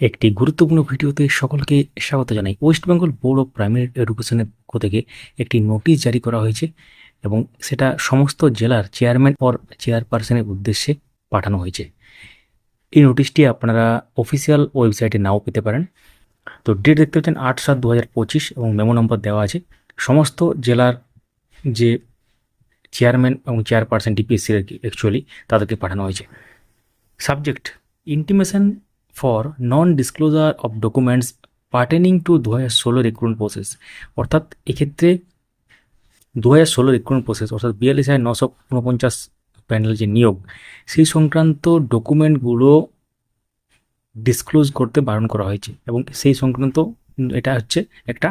একটি গুরুত্বপূর্ণ ভিডিওতে সকলকে স্বাগত জানাই। West Bengal Board of Primary এডুকেশনের পক্ষ থেকে একটি নোটিশ জারি করা হয়েছে এবং সেটা সমস্ত জেলার চেয়ারম্যান অর চেয়ারপারসনের উদ্দেশ্যে পাঠানো হয়েছে। এই নোটিশটি আপনারা অফিসিয়াল ওয়েবসাইটে নাও পেতে পারেন। তো ডেট দেখতে পাচ্ছেন আট সাত দু এবং মেমো নম্বর দেওয়া আছে। সমস্ত জেলার যে চেয়ারম্যান এবং চেয়ারপারসন ডিপিএসসির আর অ্যাকচুয়ালি তাদেরকে পাঠানো হয়েছে। Subject intimation for non disclosure of documents pertaining to দু হাজার ষোলো রিক্রুটমেন্ট প্রসেস অর্থাৎ এক্ষেত্রে দু হাজার ষোলো রিক্রুটমেন্ট প্রসেস অর্থাৎ বিয়াল্লিশ হাজার নশো উনপঞ্চাশ প্যানেল যে নিয়োগ, সেই সংক্রান্ত ডকুমেন্টগুলো ডিসক্লোজ করতে বারণ করা হয়েছে এবং সেই সংক্রান্ত এটা হচ্ছে একটা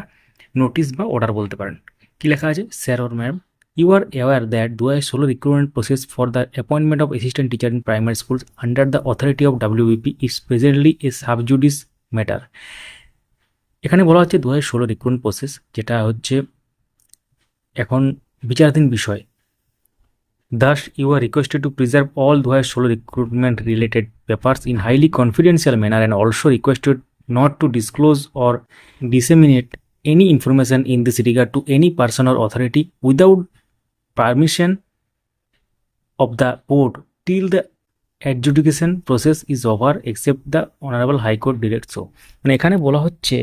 নোটিশ বা অর্ডার বলতে পারেন। কী লেখা আছে? Sir or ma'am You are aware that though a solo recruitment process for the appointment of assistant teacher in primary schools under the authority of WVP is presently a subjudice matter এখানে বলা হচ্ছে দু হাজার ষোলো recruitment process যেটা হচ্ছে এখন বিচারাধীন বিষয়। Thus you are requested to preserve all দু হাজার ষোলো recruitment related papers in highly confidential manner and also requested not to disclose or disseminate any information in this regard to any person or authority without permission of the board till the adjudication process is over, except the honorable high court directs so. মানে এখানে বলা হচ্ছে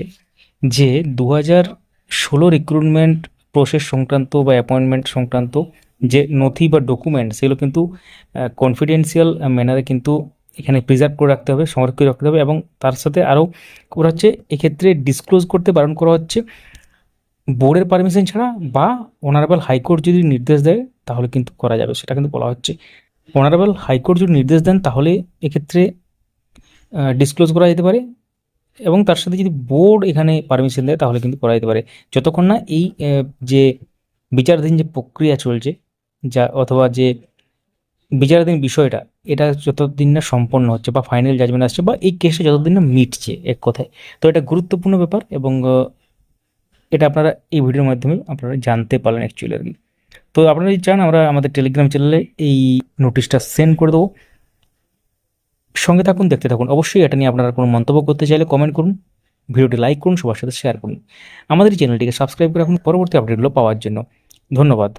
যে দু হাজার ষোলো recruitment process সংক্রান্ত বা অ্যাপয়েন্টমেন্ট সংক্রান্ত যে নথি বা ডকুমেন্ট সেগুলো কিন্তু কনফিডেন্সিয়াল ম্যানারে কিন্তু এখানে প্রিজার্ভ করে রাখতে হবে সংরক্ষণ করে রাখতে হবে এবং তার সাথে আরও করা হচ্ছে, এক্ষেত্রে ডিসক্লোজ করতে বারণ করা হচ্ছে বোর্ডের পারমিশন ছাড়া বা অনারেবল হাইকোর্ট যদি নির্দেশ দেয়, তাহলে কিন্তু করা যাবে। সেটা কিন্তু বলা হচ্ছে। অনারেবল হাইকোর্ট যদি নির্দেশ দেন, তাহলে এক্ষেত্রে ডিসক্লোজ করা যেতে পারে এবং তার সাথে যদি বোর্ড এখানে পারমিশন দেয়, তাহলে কিন্তু করা যেতে পারে। যতক্ষণ না এই যে বিচারাধীন যে প্রক্রিয়া চলছে, যা অথবা যে বিচারাধীন বিষয়টা, এটা যতদিন না সম্পন্ন হচ্ছে বা ফাইনাল জাজমেন্ট আসছে বা এই কেসটা যতদিন না মিটছে এক কথায়। তো এটা গুরুত্বপূর্ণ ব্যাপার এবং এটা আপনারা এই ভিডিওর মাধ্যমে আপনারা জানতে পারলেন অ্যাকচুয়ালি আর কি তো আপনারা যদি চান, আমরা আমাদের টেলিগ্রাম চ্যানেলে এই নোটিশটা সেন্ড করে দেবো। সঙ্গে থাকুন, দেখতে থাকুন। অবশ্যই এটা নিয়ে আপনারা কোনো মন্তব্য করতে চাইলে কমেন্ট করুন, ভিডিওটি লাইক করুন, সবার সাথে শেয়ার করুন। আমাদের চ্যানেলটিকে সাবস্ক্রাইব করে রাখুন, পরবর্তী আপডেটগুলো পাওয়ার জন্য। ধন্যবাদ।